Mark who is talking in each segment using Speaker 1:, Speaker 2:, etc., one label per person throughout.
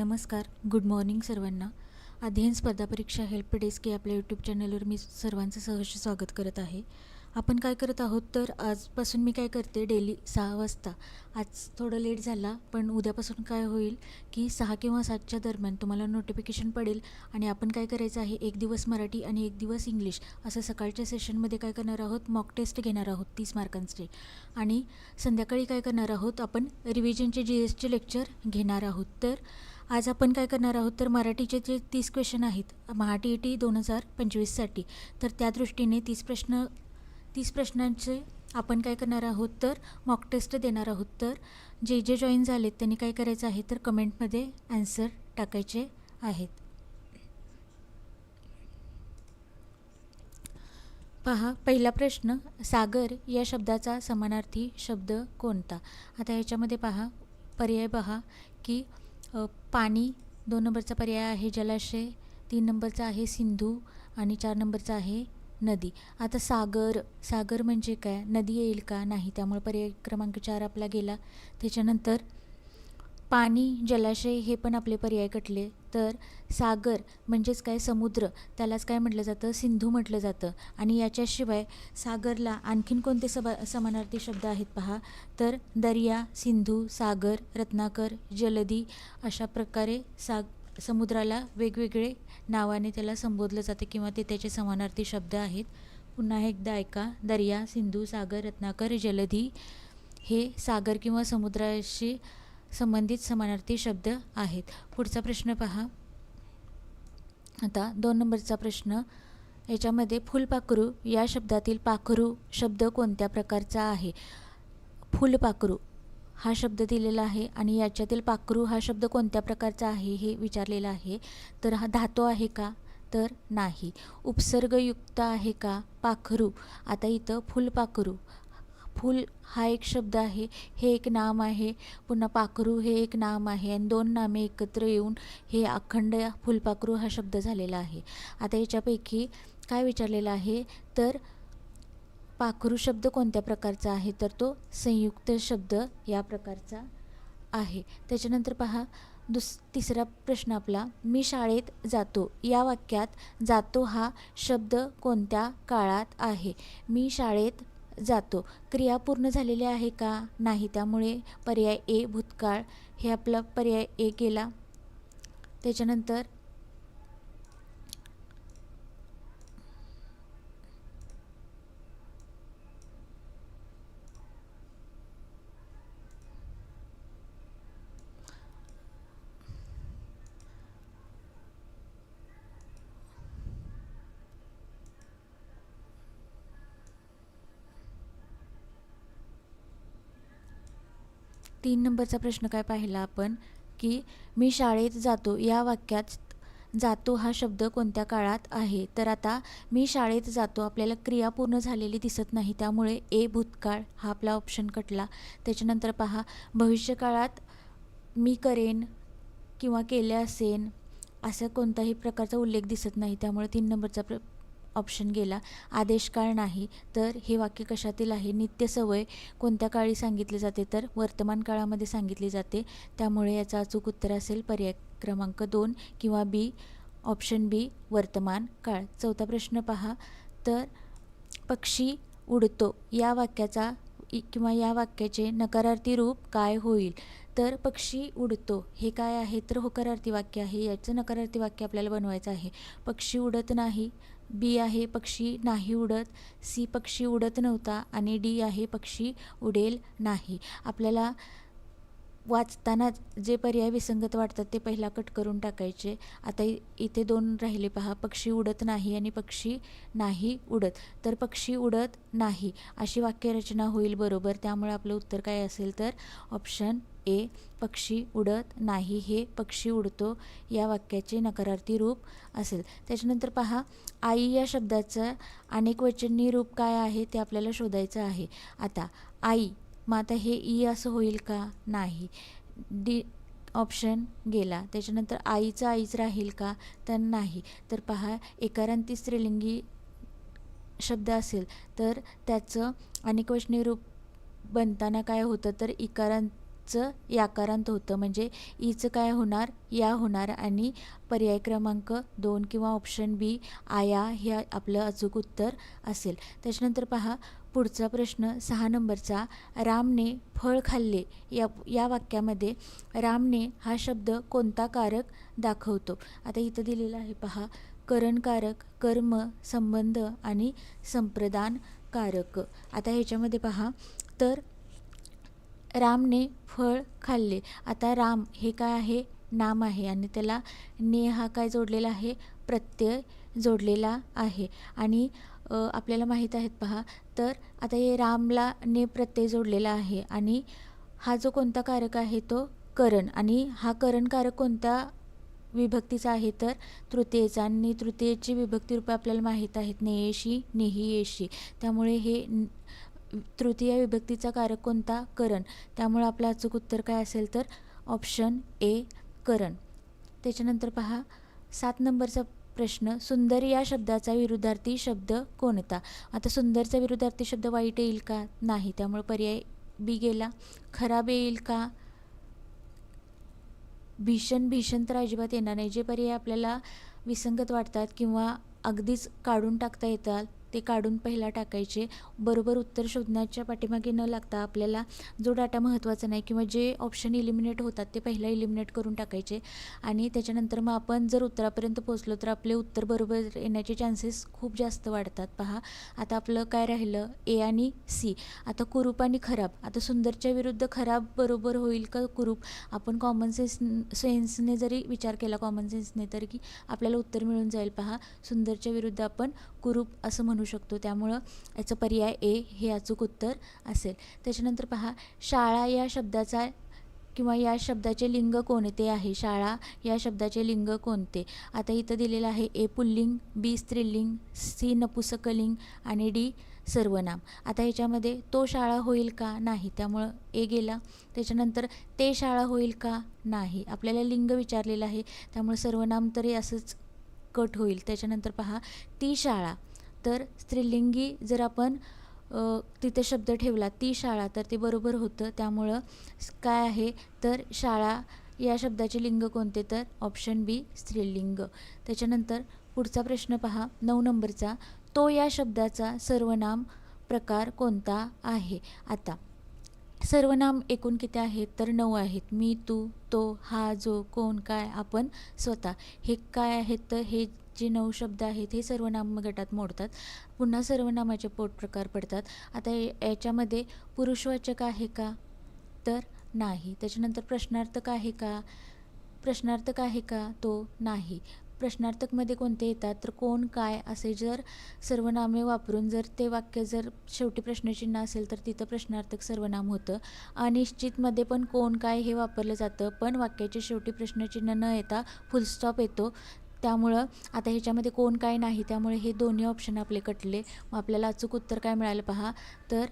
Speaker 1: नमस्कार good morning सर्वांना. अध्ययन स्पर्धा परीक्षा हेल्प डेस्क या आपल्या यूट्यूब चॅनलवर मी सर्वांचं सहर्ष स्वागत करत आहे. आपण काय करत आहोत तर आजपासून मी काय करते डेली सहा वाजता. आज थोडं लेट झाला पण उद्यापासून काय होईल की सहा किंवा सातच्या दरम्यान तुम्हाला नोटिफिकेशन पडेल आणि आपण काय करायचं आहे एक दिवस मराठी आणि एक दिवस इंग्लिश असं सकाळच्या सेशनमध्ये काय करणार आहोत मॉक टेस्ट घेणार आहोत तीस मार्कांचे. आणि संध्याकाळी काय करणार आहोत आपण रिव्हिजनचे जी एसचे लेक्चर घेणार आहोत. तर आज आपण काय करणार आहोत तर मराठीचे जे तीस क्वेश्चन आहेत महा टी ई टी दोन हजार पंचवीससाठी तर त्या दृष्टीने तीस प्रश्न तीस प्रश्नांचे आपण काय करणार आहोत तर मॉक टेस्ट देणार आहोत तर जे जे जॉईन झालेत त्यांनी काय करायचं आहे तर कमेंटमध्ये ॲन्सर टाकायचे आहेत. पहा पहिला प्रश्न सागर या शब्दाचा समानार्थी शब्द कोणता? आता याच्यामध्ये पहा पर्याय पहा की पाणी दोन नंबरचा पर्याय आहे जलाशय तीन नंबरचा आहे सिंधू आणि चार नंबरचा आहे नदी. आता सागर सागर म्हणजे काय? नदी येईल का? नाही त्यामुळे पर्याय क्रमांक चार आपला गेला. त्याच्यानंतर पाणी जलाशय हे पण आपले पर्याय कटले. तर सागर म्हणजेच काय समुद्र त्यालाच काय म्हटलं जातं? सिंधू म्हटलं जातं. आणि याच्याशिवाय सागरला आणखीन कोणते सभा समानार्थी शब्द आहेत पहा? तर दर्या सिंधू सागर रत्नाकर जलदी अशा प्रकारे साग समुद्राला वेगवेगळे नावाने त्याला संबोधलं जाते किंवा ते त्याचे समानार्थी शब्द आहेत. पुन्हा एकदा ऐका. दर्या सिंधू सागर रत्नाकर जलधी हे सागर किंवा समुद्राशी संबंधित समानार्थी शब्द आहेत. पुढचा प्रश्न पहा. आता दोन नंबरचा प्रश्न. याच्यामध्ये फुलपाखरू या शब्दातील पाखरू शब्द कोणत्या प्रकारचा आहे? फुलपाखरू हा शब्द दिलेला आहे आणि याच्यातील पाखरू हा शब्द कोणत्या प्रकारचा आहे हे विचारलेलं आहे. तर हा धातू आहे का? तर नाही. उपसर्गयुक्त आहे का? पाखरू. आता इथं फुलपाखरू फूल हा एक शब्द आहे हे एक नाम आहे पुन्हा पाखरू हे एक नाम आहे आणि दोन नामे एकत्र येऊन हे अखंड फुलपाखरू हा शब्द झालेला आहे. आता याच्यापैकी काय विचारलेलं आहे? तर पाखरू शब्द कोणत्या प्रकारचा आहे? तर तो संयुक्त शब्द या प्रकारचा आहे. त्याच्यानंतर पहा दुस तिसरा प्रश्न आपला मी शाळेत जातो. या वाक्यात जातो हा शब्द कोणत्या काळात आहे? मी शाळेत जातो. क्रिया पूर्ण झालेली आहे का? नाही. त्यामुळे पर्याय ए भूतकाळ. हे आपला पर्याय ए केला. त्याच्यानंतर तीन नंबरचा प्रश्न काय पाहिला आपण? की मी शाळेत जातो या वाक्यात जातो हा शब्द कोणत्या काळात आहे? तर आता मी शाळेत जातो आपल्याला क्रिया पूर्ण झालेली दिसत नाही त्यामुळे ए भूतकाळ हा आपला ऑप्शन कटला. त्याच्यानंतर पहा भविष्यकाळात मी करेन किंवा केले असेन असं कोणताही प्रकारचा उल्लेख दिसत नाही त्यामुळे तीन नंबरचा प्र ऑप्शन गेला. आदेशकाळ नाही तर हे वाक्य कशातील आहे? नित्य सवय कोणत्या काळी सांगितली जाते? तर वर्तमान काळामध्ये सांगितली जाते. त्यामुळे याचा अचूक उत्तर असेल पर्याय क्रमांक दोन किंवा बी. ऑप्शन बी वर्तमान काळ. चौथा प्रश्न पहा. तर पक्षी उडतो. या वाक्याचा किंवा या वाक्याचे नकारार्थी रूप काय होईल? तर पक्षी उडतो. हे काय आहे? तर होकारार्थी वाक्य आहे. याचं नकारार्थी वाक्य आपल्याला बनवायचं आहे. पक्षी उडत नाही बी आहे पक्षी नाही उडत. सी पक्षी उडत नव्हता आणि डी आहे पक्षी उडेल नाही. आपल्याला वाचतानाच जे पर्याय विसंगत वाटतात ते पहिला कट करून टाकायचे. आता इथे दोन राहिले पहा. पक्षी उडत नाही आणि पक्षी नाही उडत. तर पक्षी उडत नाही अशी वाक्यरचना होईल बरोबर. त्यामुळे आपलं उत्तर काय असेल तर ऑप्शन ए पक्षी उडत नाही हे पक्षी उडतो या वाक्याचे नकारार्थी रूप असेल. त्याच्यानंतर पहा आई या शब्दाचं अनेक वचनी रूप काय आहे ते आपल्याला शोधायचं आहे. आता आई मग आता हे ई असं होईल का? नाही. डी ऑप्शन गेला. त्याच्यानंतर आईचं आईच राहील का? तर नाही. तर पहा एकारांती स्त्रीलिंगी शब्द असेल तर त्याचं अनेकवचनी रूप बनताना काय होतं? तर इकारांत चं याकारांत होतं. म्हणजे ईचं काय होणार या होणार आणि पर्याय क्रमांक दोन किंवा ऑप्शन बी आया हे आपलं अचूक उत्तर असेल. त्याच्यानंतर पहा पुढचा प्रश्न सहा नंबरचा रामने फळ खाल्ले. या या वाक्यामध्ये रामने हा शब्द कोणता कारक दाखवतो? आता इथं दिलेलं आहे पहा करणकारक कर्म संबंध आणि संप्रदान कारक. आता ह्याच्यामध्ये पहा तर रामने फळ खाल्ले. आता राम हे काय आहे? नाम आहे आणि त्याला ने हा काय जोडलेला आहे? प्रत्यय जोडलेला आहे. आणि आपल्याला माहीत आहेत पहा तर आता हे रामला ने प्रत्यय जोडलेला आहे आणि हा जो कोणता कारक आहे तो करण. आणि हा करण कारक कोणत्या विभक्तीचा आहे? तर तृतीयेचा. आणि तृतीयेची विभक्ती रूपे आपल्याला माहीत आहेत. नेयेशी नेही येशी त्यामुळे हे तृतीय विभक्तीचा कारक कोणता? करण. त्यामुळे आपलं अचूक उत्तर काय असेल तर ऑप्शन ए करण. त्याच्यानंतर पहा सात नंबरचा प्रश्न सुंदर या शब्दाचा विरुद्धार्थी शब्द कोणता? आता सुंदरचा विरुद्धार्थी शब्द वाईट येईल का? नाही. त्यामुळे पर्याय बी गेला. खराब येईल का? भीषण भीषण तर अजिबात येणार नाही. जे पर्याय आपल्याला विसंगत वाटतात किंवा अगदीच काढून टाकता येतात ते काढून पहिला टाकायचे. बरोबर उत्तर शोधण्याच्या पाठीमागे न लागता आपल्याला जो डाटा महत्त्वाचा नाही किंवा जे ऑप्शन इलिमिनेट होतात ते पहिला इलिमिनेट करून टाकायचे. आणि त्याच्यानंतर मग आपण जर उत्तरापर्यंत पोचलो तर आपले उत्तर बरोबर येण्याचे चान्सेस खूप जास्त वाढतात. पहा आता आपलं काय राहिलं? ए आणि सी आता कुरूप आणि खराब. आता सुंदरच्या विरुद्ध खराब बरोबर होईल का कुरूप? आपण कॉमन सेन्स सेन्सने जरी विचार केला कॉमन सेन्सने तर की आपल्याला उत्तर मिळून जाईल. पहा सुंदरच्या विरुद्ध आपण कुरूप असं म्हणू शकतो. त्यामुळं याचं पर्याय ए हे अचूक उत्तर असेल. त्याच्यानंतर पहा शाळा या शब्दाचा किंवा या शब्दाचे लिंग कोणते आहे? शाळा या शब्दाचे लिंग कोणते? आता इथं दिलेलं आहे ए पुल्लिंग बी स्त्रीलिंग सी नपुसकलिंग आणि डी सर्वनाम. आता ह्याच्यामध्ये तो शाळा होईल का? नाही. त्यामुळं ए गेला. त्याच्यानंतर ते शाळा होईल का? नाही. आपल्याला लिंग विचारलेलं आहे. त्यामुळे सर्वनाम तरी असंच कट होईल. त्याच्यानंतर पहा ती शाळा. तर स्त्रीलिंगी जर आपण तिथे शब्द ठेवला ती शाळा तर ते बरोबर होतं. त्यामुळं काय आहे? तर शाळा या शब्दाचे लिंग कोणते? तर ऑप्शन बी स्त्रीलिंग. त्याच्यानंतर पुढचा प्रश्न पहा नऊ नंबरचा. तो या शब्दाचा सर्वनाम प्रकार कोणता आहे? आता सर्वनाम एकूण किती आहेत? तर नऊ आहेत. मी तू तो हा जो कोण काय आपण स्वतः. हे काय आहेत? तर हे जे नऊ शब्द आहेत हे सर्वनाम गटात मोडतात. पुन्हा सर्वनामाचे पोट प्रकार पडतात. आता याच्यामध्ये पुरुषवाचक आहे का? तर नाही. त्याच्यानंतर प्रश्नार्थक आहे का? प्रश्नार्थक आहे का? तो नाही. प्रश्नार्थकमध्ये कोणते येतात? तर कोण काय असे जर सर्वनामे वापरून जर ते वाक्य जर शेवटी प्रश्नचिन्ह असेल तर तिथं प्रश्नार्थक सर्वनाम होतं. अनिश्चितमध्ये पण कोण काय हे वापरलं जातं. पण वाक्याच्या शेवटी प्रश्नचिन्ह न येता फुलस्टॉप येतो. त्यामुळं आता ह्याच्यामध्ये कोण काय नाही त्यामुळे हे दोन्ही ऑप्शन आपले कटले. मग आपल्याला अचूक उत्तर काय मिळालं पहा? तर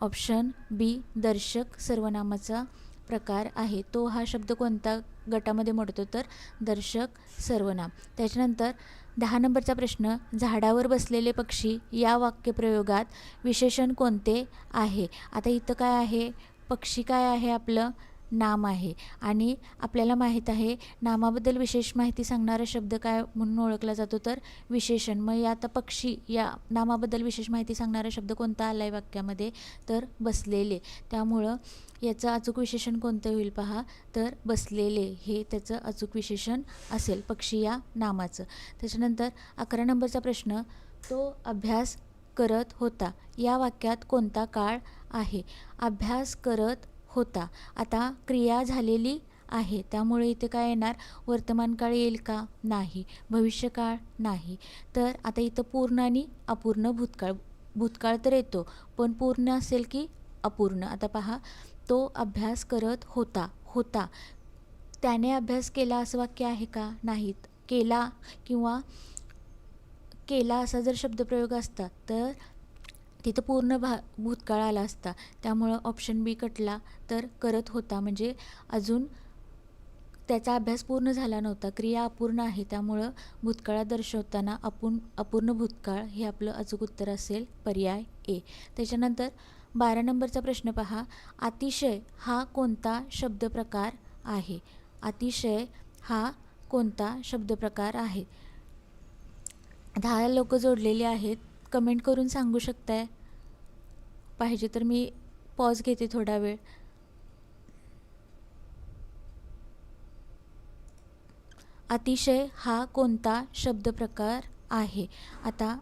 Speaker 1: ऑप्शन बी दर्शक सर्वनामाचा प्रकार आहे. तो हा शब्द कोणता गटामध्ये मोडतो? तर दर्शक सर्वनाम. त्याच्यानंतर दहा नंबरचा प्रश्न झाडावर बसलेले पक्षी या वाक्यप्रयोगात विशेषण कोणते आहे? आता इथं काय आहे? पक्षी काय आहे आपलं? नाम आहे. आणि आपल्याला माहीत आहे नामाबद्दल विशेष माहिती सांगणारा शब्द काय म्हणून ओळखला जातो तर विशेषण. मग या आता पक्षी या नामाबद्दल विशेष माहिती सांगणारा शब्द कोणता आला आहे वाक्यामध्ये? तर बसलेले. त्यामुळं याचं अचूक विशेषण कोणतं होईल पहा? तर बसलेले. हे त्याचं अचूक विशेषण असेल पक्षी या नामाचं. त्याच्यानंतर अकरा नंबरचा प्रश्न तो अभ्यास करत होता. या वाक्यात कोणता काळ आहे? अभ्यास करत होता. आता क्रिया झालेली आहे. त्यामुळे इथे काय येणार? वर्तमानकाळ येईल का? नाही. भविष्यकाळ नाही. तर आता इथं पूर्ण आणि अपूर्ण भूतकाळ. भूतकाळ तर येतो पण पूर्ण असेल की अपूर्ण? आता पहा तो अभ्यास करत होता. होता. त्याने अभ्यास केला असं वाक्य आहे का? नाहीत केला किंवा केला असा जर शब्दप्रयोग असता तर तिथं पूर्ण भा भूतकाळ आला असता. त्यामुळं ऑप्शन बी कटला तर करत होता. म्हणजे अजून त्याचा अभ्यास पूर्ण झाला नव्हता. क्रिया अपूर्ण आहे. त्यामुळं भूतकाळात दर्शवताना अपूर्ण अपूर्ण भूतकाळ हे आपलं अचूक उत्तर असेल पर्याय ए त्याच्यानंतर बारा नंबरचा प्रश्न पहा. अतिशय हा कोणता शब्दप्रकार आहे? अतिशय हा कोणता शब्दप्रकार आहे? दहा लोक जोडलेली आहेत. कमेंट करून सांगू शकताय? पाहिजे तर मी पॉज घेते थोडा वेळ. अतिशय हा कोणता शब्दप्रकार आहे? आता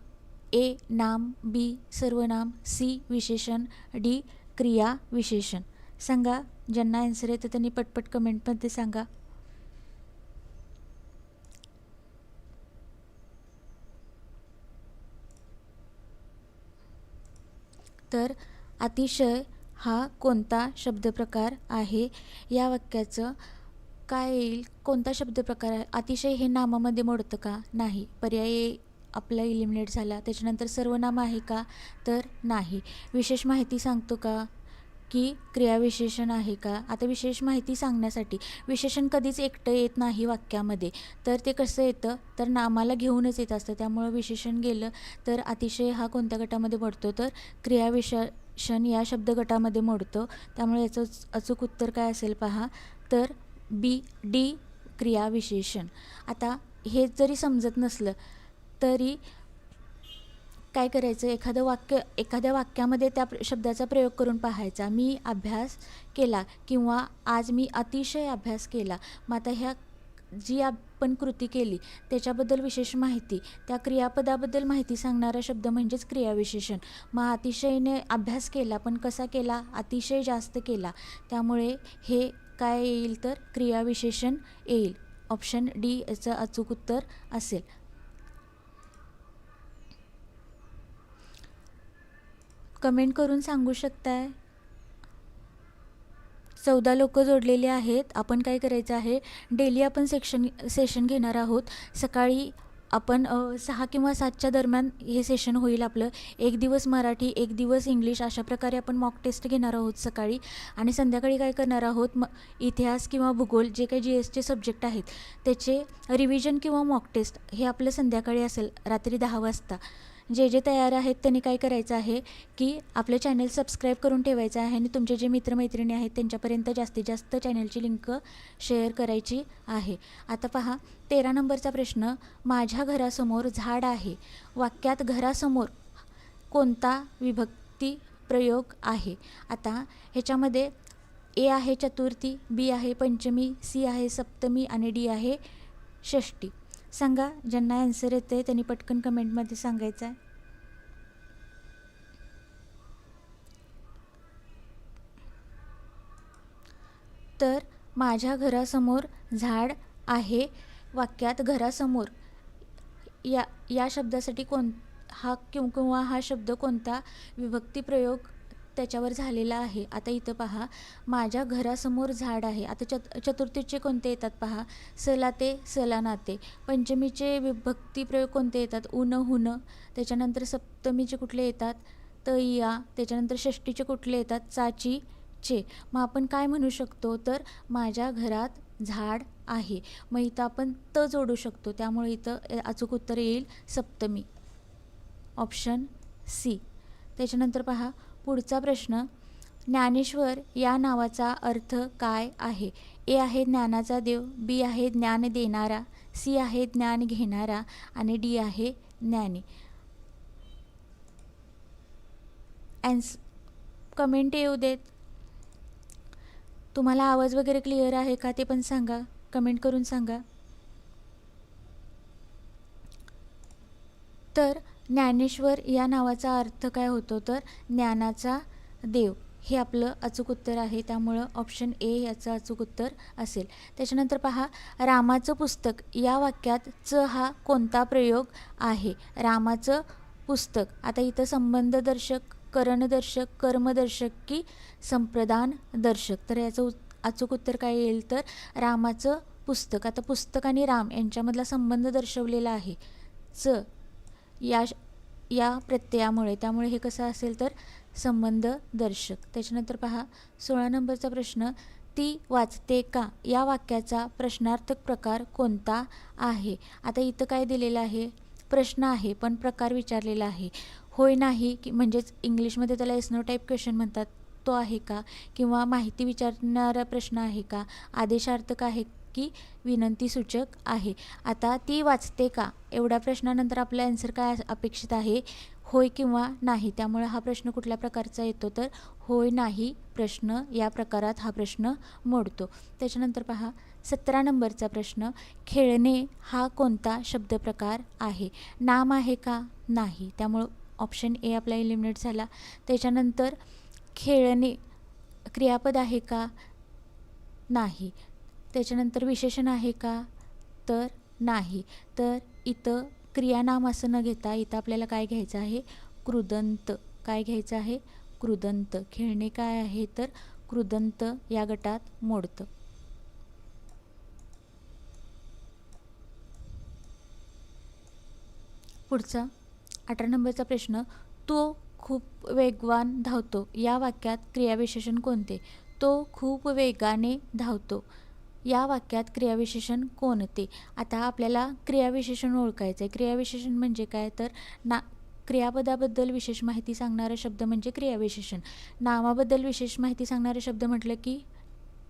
Speaker 1: ए नाम बी सर्वनाम सी विशेषण डी क्रिया विशेषण सांगा ज्यांना आन्सर येतं त्यांनी पटपट कमेंटमध्ये सांगा. तर अतिशय हा कोणता शब्दप्रकार आहे या वाक्याचं? काय येईल? कोणता शब्दप्रकार आहे? अतिशय हे नामामध्ये मोडतं का? नाही. पर्याय आपला इलिमिनेट झाला. त्याच्यानंतर सर्वनाम आहे का? तर नाही. विशेष माहिती सांगतो का? की क्रियाविशेषण आहे का? आता विशेष माहिती सांगण्यासाठी विशेषण कधीच एकटं येत नाही वाक्यामध्ये. तर ते कसं येतं? तर नामाला घेऊनच येत असतं. त्यामुळं विशेषण गेलं तर अतिशय हा कोणत्या गटामध्ये पडतो? तर क्रियाविशेषण या शब्द गटामध्ये मोडतो. त्यामुळे याचं अचूक उत्तर काय असेल पहा? तर बी डी क्रियाविशेषण. आता हे जरी समजत नसलं तरी काय करायचं? एखादं वाक्य एखाद्या वाक्यामध्ये त्या शब्दाचा प्रयोग करून पाहायचा. मी अभ्यास केला किंवा आज मी अतिशय अभ्यास केला. मग आता ह्या जी आपण कृती केली त्याच्याबद्दल विशेष माहिती. त्या क्रियापदाबद्दल माहिती सांगणारा शब्द म्हणजेच क्रियाविशेषण. मग अतिशयने अभ्यास केला पण कसा केला? अतिशय जास्त केला. त्यामुळे हे काय येईल तर? क्रियाविशेषण येईल. ऑप्शन डी याचं अचूक उत्तर असेल. कमेंट करून सांगू शकताय? चौदा लोक जोडलेली आहेत. आपण काय करायचं आहे? डेली आपण सेक्शन सेशन घेणार आहोत. सकाळी आपण सहा किंवा सातच्या दरम्यान हे सेशन होईल आपलं. एक दिवस मराठी एक दिवस इंग्लिश अशा प्रकारे आपण मॉक टेस्ट घेणार आहोत सकाळी. आणि संध्याकाळी काय करणार आहोत? म इतिहास किंवा भूगोल जे काही जी एसचे सब्जेक्ट आहेत त्याचे रिव्हिजन किंवा मॉक टेस्ट हे आपलं संध्याकाळी असेल रात्री दहा वाजता. जे जे तयार आहेत त्यांनी काय करायचं आहे की आपलं चॅनल सबस्क्राईब करून ठेवायचं आहे आणि तुमचे जे मित्रमैत्रिणी आहेत त्यांच्यापर्यंत जास्तीत जास्त चॅनलची लिंक शेअर करायची आहे. आता पहा तेरा नंबरचा प्रश्न माझ्या घरासमोर झाड आहे. वाक्यात घरासमोर कोणता विभक्ती प्रयोग आहे? आता ह्याच्यामध्ये ए आहे चतुर्थी बी आहे पंचमी सी आहे सप्तमी आणि डी आहे षष्टी सांगा ज्यांना अॅन्सर येतं आहे त्यांनी पटकन कमेंटमध्ये सांगायचं आहे. तर माझ्या घरासमोर झाड आहे वाक्यात घरासमोर. या या शब्दासाठी कोण हा किंवा किंवा हा शब्द कोणता विभक्ती प्रयोग त्याच्यावर झालेला आहे. आता इथं पहा. माझ्या घरासमोर झाड आहे. आता चत चतुर्थीचे कोणते येतात पहा? सला ते सला नाते. पंचमीचे विभक्ती प्रयोग कोणते येतात? उन हुन. त्याच्यानंतर सप्तमीचे कुठले येतात? त या त्याच्यानंतर षष्टीचे कुठले येतात? चाची चे मग आपण काय म्हणू शकतो? तर माझ्या घरात झाड आहे. मग इथं आपण त जोडू शकतो. त्यामुळे इथं अचूक उत्तर येईल सप्तमी. Option C. त्याच्यानंतर पहा. पुढचा प्रश्न ज्ञानेश्वर या नावाचा अर्थ काय आहे? ए आहे ज्ञानाचा देव बी आहे ज्ञान देणारा सी आहे ज्ञान घेणारा आणि डी आहे ज्ञानी. अँस कमेंट येऊ देत. तुम्हाला आवाज वगैरे क्लिअर आहे का ते पण सांगा. कमेंट करून सांगा. तर ज्ञानेश्वर या नावाचा अर्थ काय होतो तर ज्ञानाचा देव. हे आपलं अचूक उत्तर आहे त्यामुळं ऑप्शन ए याचं अचूक उत्तर असेल. त्याच्यानंतर पहा रामाचं पुस्तक. या वाक्यात च हा कोणता प्रयोग आहे? रामाचं पुस्तक. आता इथं संबंधदर्शक करणदर्शक कर्मदर्शक की संप्रदान दर्शक तर याचं उत- अचूक उत्तर काय येईल तर रामाचं पुस्तक. आता पुस्तक आणि राम यांच्यामधला संबंध दर्शवलेला आहे. च. या या प्रत्ययामुळे. त्यामुळे हे कसं असेल तर संबंध दर्शक त्याच्यानंतर पहा सोळा नंबरचा प्रश्न ती वाचते का? या वाक्याचा प्रश्नार्थक प्रकार कोणता आहे? आता इथं काय दिलेलं आहे? प्रश्न आहे पण प्रकार विचारलेला आहे. होय नाही की म्हणजेच इंग्लिशमध्ये त्याला एस नो टाईप क्वेश्चन म्हणतात तो आहे का? किंवा माहिती विचारणारा प्रश्न आहे का? आदेशार्थक आहे की विनंती सूचक आहे. आता ती वाचते का? एवढ्या प्रश्नानंतर आपला ॲन्सर काय अपेक्षित आहे? होय किंवा नाही? त्यामुळे हा प्रश्न कुठल्या प्रकारचा येतो? तर होय नाही प्रश्न या प्रकारात हा प्रश्न मोडतो. त्याच्यानंतर पहा सतरा नंबरचा प्रश्न खेळणे हा कोणता शब्दप्रकार आहे? नाम आहे का? नाही. त्यामुळं ऑप्शन ए आपला इलिमिनेट झाला. त्याच्यानंतर खेळणे क्रियापद आहे का? नाही. त्याच्यानंतर विशेषण आहे का? तर नाही. तर इथं क्रियानाम असं न घेता इथं आपल्याला काय घ्यायचं आहे? कृदंत काय घ्यायचं आहे? कृदंत खेळणे काय आहे? तर कृदंत या गटात मोडतं. पुढचा. अठरा नंबरचा प्रश्न. तो खूप वेगवान धावतो. या वाक्यात क्रियाविशेषण कोणते? तो खूप वेगाने धावतो. या वाक्यात क्रियाविशेषण कोणते आता आपल्याला क्रियाविशेषण ओळखायचं आहे. क्रियाविशेषण म्हणजे काय? तर ना क्रियापदाबद्दल विशेष माहिती सांगणारा शब्द म्हणजे क्रियाविशेषण. नामाबद्दल विशेष माहिती सांगणारे शब्द म्हटलं की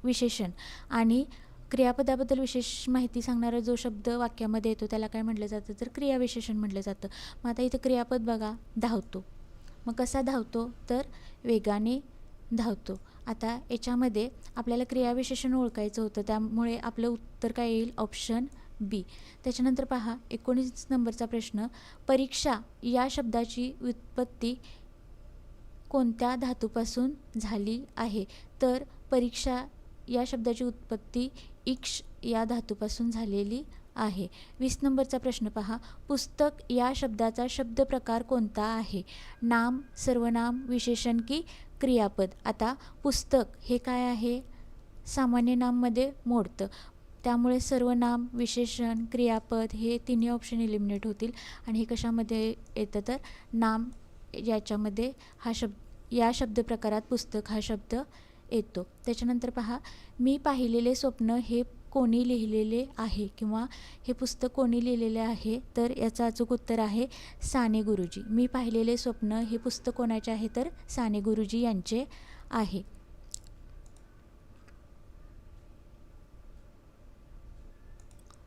Speaker 1: विशेषण. आणि क्रियापदाबद्दल विशेष माहिती सांगणारा जो शब्द वाक्यामध्ये येतो त्याला काय म्हटलं जातं? तर क्रियाविशेषण म्हटलं जातं. मग आता इथं क्रियापद बघा धावतो. मग कसा धावतो? तर वेगाने धावतो. आता याच्यामध्ये आपल्याला क्रियाविशेषण ओळखायचं होतं. त्यामुळे आपलं उत्तर काय येईल? ऑप्शन बी त्याच्यानंतर पहा एकोणीस नंबरचा प्रश्न. परीक्षा या शब्दाची व्युत्पत्ती कोणत्या धातूपासून झाली आहे? तर परीक्षा या शब्दाची उत्पत्ती इक्ष या धातूपासून झालेली आहे. वीस नंबरचा प्रश्न पहा. पुस्तक या शब्दाचा शब्द प्रकार कोणता आहे? नाम सर्वनाम विशेषण की क्रियापद. आता पुस्तक हे काय आहे? सामान्य नाममध्ये मोडतं. त्यामुळे सर्व नाम विशेषण क्रियापद हे तिन्ही ऑप्शन इलिमिनेट होतील. आणि हे कशामध्ये येतं तर? नाम याच्यामध्ये हा शब्द या शब्द प्रकारात पुस्तक हा शब्द येतो. त्याच्यानंतर पहा मी पाहिलेले स्वप्न हे कोणी लिहिलेले आहे किंवा हे पुस्तक कोणी लिहिलेले आहे तर याचं अचूक उत्तर आहे साने गुरुजी. मी पाहिलेले स्वप्न हे पुस्तक कोणाचे आहे तर साने गुरुजी यांचे आहे.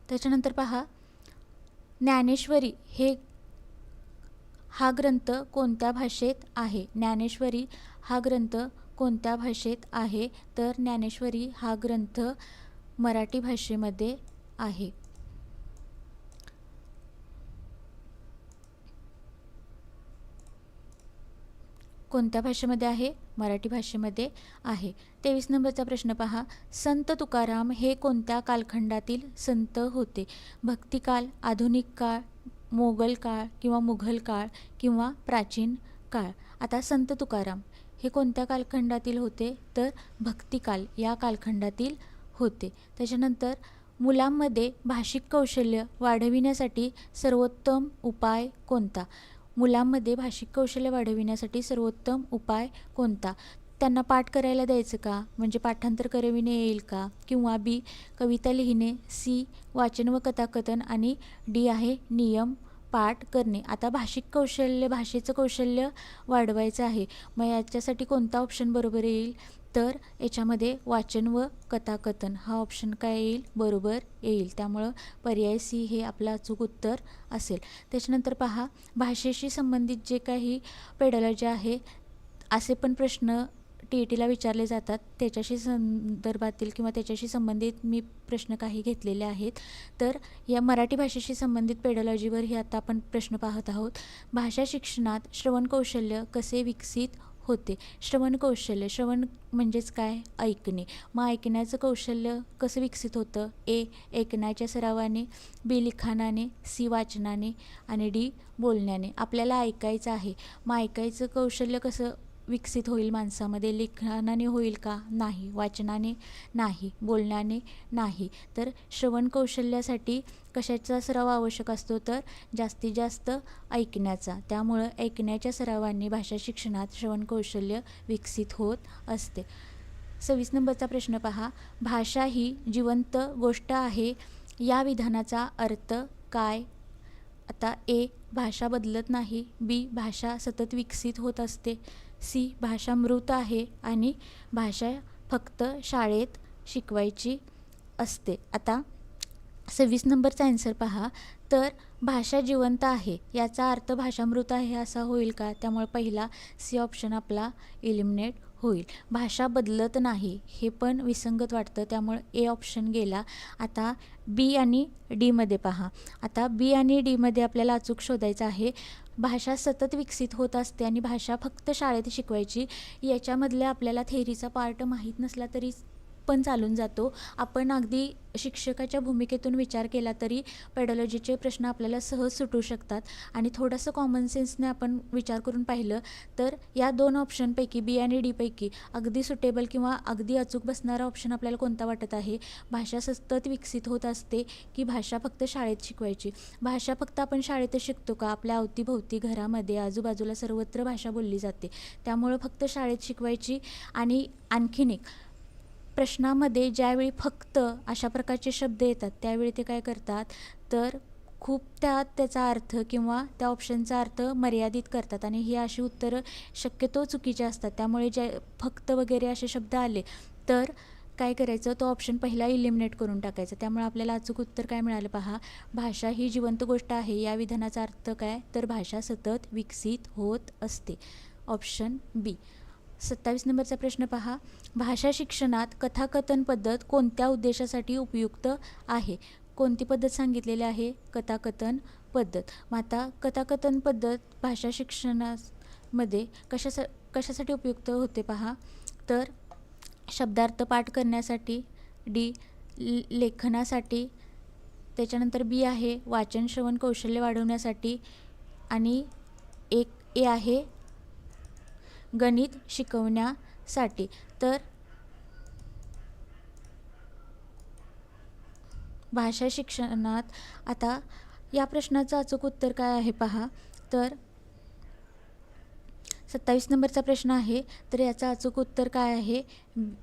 Speaker 1: त्याच्यानंतर पहा ज्ञानेश्वरी हे हा ग्रंथ कोणत्या भाषेत आहे? ज्ञानेश्वरी हा ग्रंथ कोणत्या भाषेत आहे? तर ज्ञानेश्वरी हा ग्रंथ मराठी भाषेमध्ये आहे. कोणत्या भाषेमध्ये आहे? मराठी भाषेमध्ये आहे. तेवीस नंबरचा प्रश्न पहा. संत तुकाराम हे कोणत्या कालखंडातील संत होते? भक्तिकाल आधुनिक काळ मोगल काळ किंवा मुघल काळ किंवा प्राचीन काळ? आता संत तुकाराम हे कोणत्या कालखंडातील होते? तर भक्तिकाल या कालखंडातील होते. त्याच्यानंतर मुलांमध्ये भाषिक कौशल्य वाढविण्यासाठी सर्वोत्तम उपाय कोणता? मुलांमध्ये भाषिक कौशल्य वाढविण्यासाठी सर्वोत्तम उपाय कोणता? त्यांना पाठ करायला द्यायचं का? म्हणजे पाठांतर करविणे येईल का? किंवा बी कविता लिहिणे सी वाचन व कथाकथन आणि डी आहे नियम पाठ करणे. आता भाषिक कौशल्य भाषेचं कौशल्य वाढवायचं आहे. मग याच्यासाठी कोणता ऑप्शन बरोबर येईल? तर याच्यामध्ये वाचन व कथाकथन हा ऑप्शन काय येईल? बरोबर येईल. त्यामुळं पर्याय सी हे आपलं अचूक उत्तर असेल. त्याच्यानंतर पहा भाषेशी संबंधित जे काही पेडॉलॉजी आहे असे पण प्रश्न टी ई टीला विचारले जातात. त्याच्याशी संदर्भातील किंवा त्याच्याशी संबंधित मी प्रश्न काही घेतलेले आहेत. तर या मराठी भाषेशी संबंधित पेडॉलॉजीवर हे आता आपण प्रश्न पाहत आहोत. भाषा शिक्षणात श्रवण कौशल्य कसे विकसित होते. श्रवण कौशल्य श्रवण म्हणजेच काय? ऐकणे. मग ऐकण्याचं कौशल्य कसं विकसित होतं? ए ऐकण्याच्या सरावाने बी लिखाणाने सी वाचनाने आणि डी बोलण्याने. आपल्याला ऐकायचं आहे. मग ऐकायचं कौशल्य कसं? विकसित होईल माणसामध्ये लिखाणाने होईल का? नाही. वाचनाने नाही. बोलण्याने नाही. तर श्रवण कौशल्यासाठी कशाचा सराव आवश्यक असतो? तर जास्तीत जास्त ऐकण्याचा. त्यामुळं ऐकण्याच्या सरावाने भाषा शिक्षणात श्रवण कौशल्य विकसित होत असते. सव्वीस नंबरचा प्रश्न पहा. भाषा ही जिवंत गोष्ट आहे. या विधानाचा अर्थ काय? आता ए भाषा बदलत नाही. बी भाषा सतत विकसित होत असते. सी भाषा मृत आहे आणि भाषा फक्त शाळेत शिकवायची असते. आता सव्वीस नंबरचा ॲन्सर पहा. तर भाषा जिवंत आहे याचा अर्थ भाषा मृत आहे असा होईल का? त्यामुळे पहिला सी ऑप्शन आपला इलिमिनेट होईल. भाषा बदलत नाही हे पण विसंगत वाटतं. त्यामुळे ए ऑप्शन गेला. आता बी आणि डीमध्ये पहा. आता बी आणि डीमध्ये आपल्याला अचूक शोधायचं आहे. भाषा सतत विकसित होत असते आणि भाषा फक्त शाळेत शिकवायची. याच्यामधल्या आपल्याला थेरीचा पार्ट माहीत नसला तरी पण चालून जातो. आपण अगदी शिक्षकाच्या भूमिकेतून विचार केला तरी पेडॉलॉजीचे प्रश्न आपल्याला सहज सुटू शकतात. आणि थोडंसं कॉमन सेन्सने आपण विचार करून पाहिलं तर या दोन ऑप्शनपैकी बी आणि डीपैकी अगदी सुटेबल किंवा अगदी अचूक बसणारा ऑप्शन आपल्याला कोणता वाटत आहे? भाषा सतत विकसित होत असते की भाषा फक्त शाळेत शिकवायची? भाषा फक्त आपण शाळेतच शिकतो का? आपल्या अवतीभोवती घरामध्ये आजूबाजूला सर्वत्र भाषा बोलली जाते. त्यामुळं फक्त शाळेत शिकवायची आणि आणखीन एक प्रश्नामध्ये ज्यावेळी फक्त अशा प्रकारचे शब्द येतात त्यावेळी ते काय करतात? तर खूप त्यात त्याचा अर्थ किंवा त्या ऑप्शनचा अर्थ मर्यादित करतात आणि ही अशी उत्तरं शक्यतो चुकीची असतात. त्यामुळे जे फक्त वगैरे असे शब्द आले तर काय करायचं? तो ऑप्शन पहिला इलिमिनेट करून टाकायचा. त्यामुळे आपल्याला अचूक उत्तर काय मिळालं पहा? भाषा ही जिवंत गोष्ट आहे. या विधानाचा अर्थ काय? तर भाषा सतत विकसित होत असते. ऑप्शन बी सत्तावीस नंबरचा प्रश्न पहा. भाषा शिक्षणात कथाकथन पद्धत कोणत्या उद्देशासाठी उपयुक्त आहे? कोणती पद्धत सांगितलेली आहे? कथाकथन पद्धत. मग आता कथाकथन पद्धत भाषा शिक्षणामध्ये कशासा कशासाठी उपयुक्त होते पहा? तर शब्दार्थ पाठ करण्यासाठी डी लेखनासाठी त्याच्यानंतर बी आहे वाचन श्रवण कौशल्य वाढवण्यासाठी आणि एक ए आहे गणित शिकवण्यासाठी. तर भाषा शिक्षणात आता या प्रश्नाचं अचूक उत्तर काय आहे पहा. तर सत्तावीस नंबरचा प्रश्न आहे. तर याचं अचूक उत्तर काय आहे?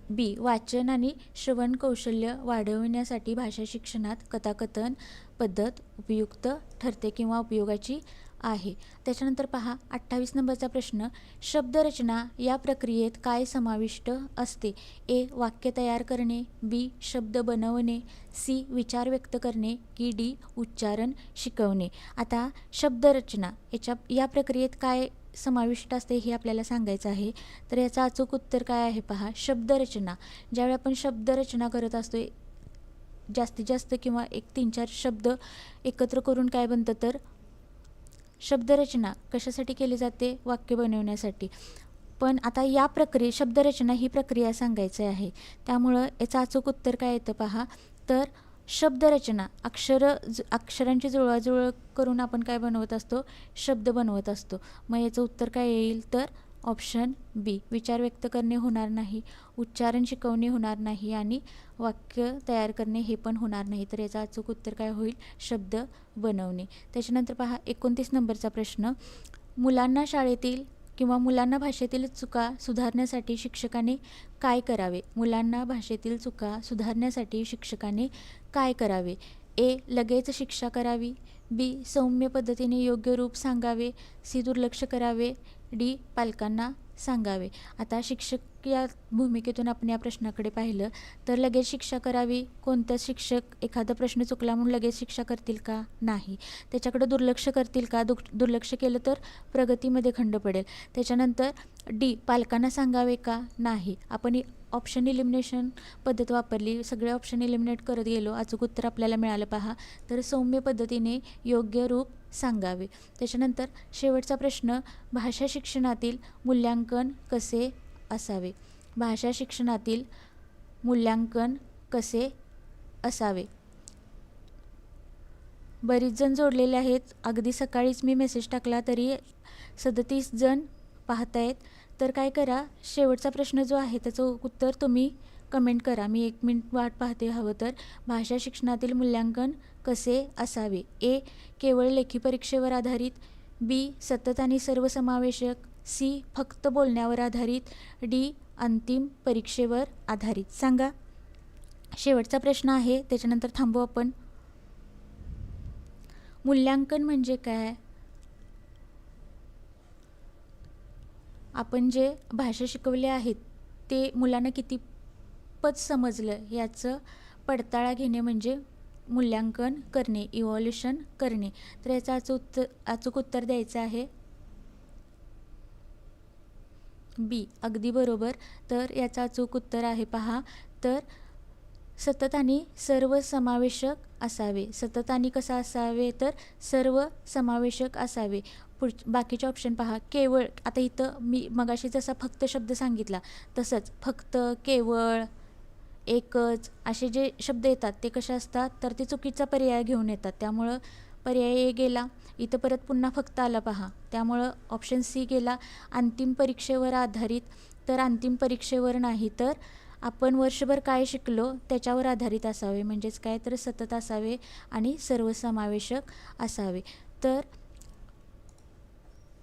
Speaker 1: बी. वाचन आणि श्रवण कौशल्य वाढवण्यासाठी भाषा शिक्षणात कथाकथन पद्धत उपयुक्त ठरते किंवा उपयोगाची आहे. त्याच्यानंतर पहा अठ्ठावीस नंबरचा प्रश्न शब्दरचना या प्रक्रियेत काय समाविष्ट असते? ए वाक्य तयार करणे बी शब्द बनवणे सी विचार व्यक्त करणे की डी उच्चारण शिकवणे. आता शब्दरचना याच्या या प्रक्रियेत काय समाविष्ट असते हे आपल्याला सांगायचं आहे. तर याचं अचूक उत्तर काय आहे पहा शब्दरचना. ज्यावेळी आपण शब्दरचना करत असतो जास्तीत जास्त किंवा एक तीन चार शब्द एकत्र करून काय बनतं तर? शब्दरचना कशासाठी केली जाते? वाक्य बनवण्यासाठी. पण आता या प्रक्रिये शब्दरचना ही प्रक्रिया सांगायची आहे. त्यामुळं याचं अचूक उत्तर काय येतं पहा? तर शब्दरचना अक्षर ज अक्षरांची जुळवाजुळव करून आपण काय बनवत असतो? शब्द बनवत असतो. मग याचं उत्तर काय येईल? तर ऑप्शन बी विचार व्यक्त करणे होणार नाही उच्चारण शिकवणे होणार नाही आणि वाक्य तयार करणे हे पण होणार नाही. तर याचं अचूक उत्तर काय होईल? शब्द बनवणे. त्याच्यानंतर पहा एकोणतीस नंबरचा प्रश्न. मुलांना शाळेतील किंवा मुलांना भाषेतील चुका सुधारण्यासाठी शिक्षकाने काय करावे? मुलांना भाषेतील चुका सुधारण्यासाठी शिक्षकाने काय करावे? ए लगेच शिक्षा करावी. बी सौम्य पद्धतीने योग्य रूप सांगावे. सी दुर्लक्ष करावे. डी पालकांना सांगावे. आता शिक्षक या भूमिकेतून आपण या प्रश्नाकडे पाहिलं तर लगेच शिक्षा करावी कोणता शिक्षक एखादा प्रश्न चुकला म्हणून लगेच शिक्षा करतील का? नाही. त्याच्याकडे दुर्लक्ष करतील का? दुर्लक्ष केलं तर प्रगतीमध्ये खंड पडेल. त्याच्यानंतर डी पालकांना सांगावे का? नाही. आपण ऑप्शन इलिमिनेशन पद्धत वापरली. सगळे ऑप्शन इलिमिनेट करत गेलो. अचूक उत्तर आपल्याला मिळालं पहा. तर सौम्य पद्धतीने योग्य रूप सांगावे. त्याच्यानंतर शेवटचा प्रश्न भाषा शिक्षणातील मूल्यांकन कसे असावे? भाषा शिक्षणातील मूल्यांकन कसे असावे? बरीच जण जोडलेले आहेत. अगदी सकाळीच मी मेसेज टाकला तरी सदतीस जण पाहतायत. तर काय करा शेवटचा प्रश्न जो आहे त्याचं उत्तर तुम्ही कमेंट करा. मी एक मिनिट वाट पाहते हवं तर. भाषा शिक्षणातील मूल्यांकन कसे असावे? ए केवळ लेखी परीक्षेवर आधारित. बी सतत आणि सर्वसमावेशक. सी फक्त बोलण्यावर आधारित. डी अंतिम परीक्षेवर आधारित. सांगा. शेवटचा प्रश्न आहे त्याच्यानंतर थांबू आपण. मूल्यांकन म्हणजे काय? आपण जे भाषा शिकवले आहेत ते मुलांना किती पद समजलं याचं पडताळा घेणे म्हणजे मूल्यांकन करणे इव्हॉल्युशन करणे. तर याचं अचूक उत्तर अचूक उत्तर द्यायचं आहे बी अगदी बरोबर. तर याचं अचूक उत्तर आहे पहा. तर सतत आणि सर्व समावेशक असावे. सतत आणि कसं असावे? तर सर्व समावेशक असावे. पुढ बाकीचे ऑप्शन पहा. केवळ आता इथं मी मगाशी जसा फक्त शब्द सांगितला तसंच फक्त केवळ एकच असे जे शब्द येतात ते कसे असतात तर ते चुकीचा पर्याय घेऊन येतात. त्यामुळं पर्याय ए गेला इथं परत पुन्हा फक्त आला पहा. त्यामुळं ऑप्शन सी गेला अंतिम परीक्षेवर आधारित. तर अंतिम परीक्षेवर नाही तर आपण वर्षभर काय शिकलो त्याच्यावर आधारित असावे. म्हणजेच काय तर सतत असावे आणि सर्वसमावेशक असावे. तर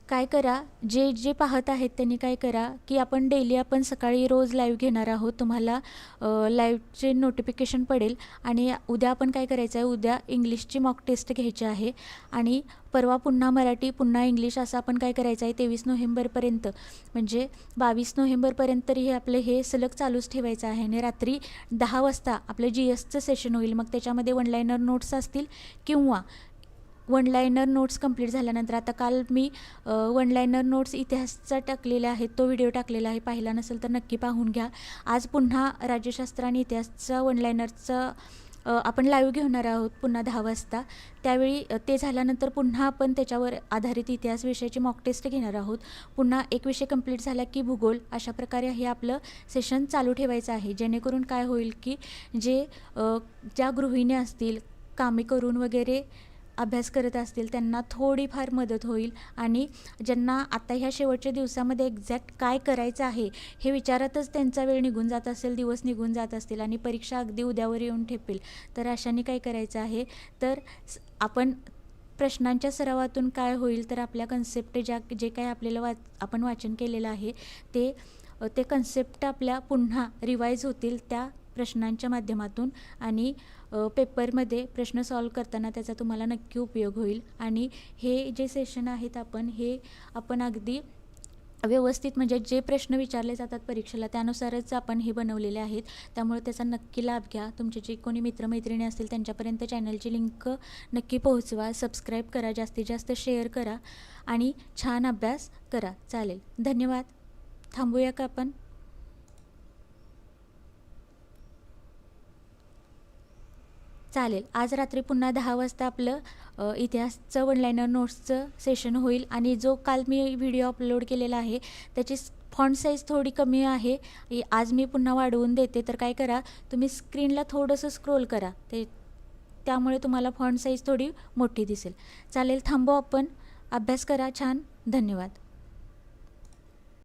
Speaker 1: काय करा? जे जे पाहत आहेत त्यांनी काय करा की आपण डेली आपण सकाळी रोज लाईव्ह घेणार आहोत. तुम्हाला लाईव्हचे नोटिफिकेशन पडेल आणि उद्या आपण काय करायचं आहे? उद्या इंग्लिशची मॉक टेस्ट घ्यायची आहे आणि परवा पुन्हा मराठी पुन्हा इंग्लिश असं आपण काय करायचं आहे? तेवीस नोव्हेंबरपर्यंत म्हणजे बावीस नोव्हेंबरपर्यंत तरी हे आपले हे सलग चालूच ठेवायचं आहे. आणि रात्री दहा वाजता आपलं जी एसचं सेशन होईल. मग त्याच्यामध्ये वनलायनर नोट्स असतील किंवा वन लायनर नोट्स कंप्लीट झाल्यानंतर आता काल मी वन लायनर नोट्स इतिहासचा टाकलेला आहे तो व्हिडिओ टाकलेला आहे. पाहिला नसेल तर नक्की पाहून घ्या. आज पुन्हा राज्यशास्त्र आणि इतिहासचा वन लायनरचा आपण लाईव्ह घेणार आहोत पुन्हा दहा वाजता. त्यावेळी ते झाल्यानंतर पुन्हा आपण त्याच्यावर आधारित इतिहास विषयाची मॉक टेस्ट घेणार आहोत. पुन्हा एक विषय कंप्लीट झाला की भूगोल अशा प्रकारे हे आपलं सेशन चालू ठेवायचं आहे. जेणेकरून काय होईल की जे ज्या गृहिणी असतील कामे करून वगैरे अभ्यास करत असतील त्यांना थोडीफार मदत होईल. आणि ज्यांना आता ह्या शेवटच्या दिवसामध्ये एक्झॅक्ट काय करायचं आहे हे विचारातच त्यांचा वेळ निघून जात असेल दिवस निघून जात असतील आणि परीक्षा अगदी उद्यावर येऊन ठेपेल. तर अशाने काय करायचं आहे? तर आपण प्रश्नांच्या सरावातून काय होईल तर आपल्या कन्सेप्ट ज्या जे काय आपल्याला वा आपण वाचन केलेलं आहे ते ते कन्सेप्ट आपल्या पुन्हा रिवाईज होतील त्या प्रश्नांच्या माध्यमातून. आणि पेपरमध्ये प्रश्न सॉल्व करताना त्याचा तुम्हाला नक्की उपयोग होईल. आणि हे जे सेशन आहेत आपण हे आपण अगदी व्यवस्थित म्हणजे जे प्रश्न विचारले जातात परीक्षेला त्यानुसारच आपण हे बनवलेले आहेत. त्यामुळे त्याचा नक्की लाभ घ्या. तुमचे जे कोणी मित्रमैत्रिणी असतील त्यांच्यापर्यंत चॅनलची लिंक नक्की पोहोचवा. सबस्क्राईब करा जास्तीत जास्त शेअर करा आणि छान अभ्यास करा. चालेल. धन्यवाद. थांबूया का आपण? चालेल. आज रात्री पुन्हा दहा वाजता आपलं इतिहासचं वन लायनर नोट्सचं सेशन होईल आणि जो काल मी व्हिडिओ अपलोड केलेला आहे त्याची फॉन्ट साईज थोडी कमी आहे. आज मी पुन्हा वाढवून देते. तर काय करा तुम्ही स्क्रीनला थोडंसं स्क्रोल करा. ते त्यामुळे तुम्हाला फॉन्ट साईज थोडी मोठी दिसेल. चालेल थांबू आपण. अभ्यास करा छान. धन्यवाद.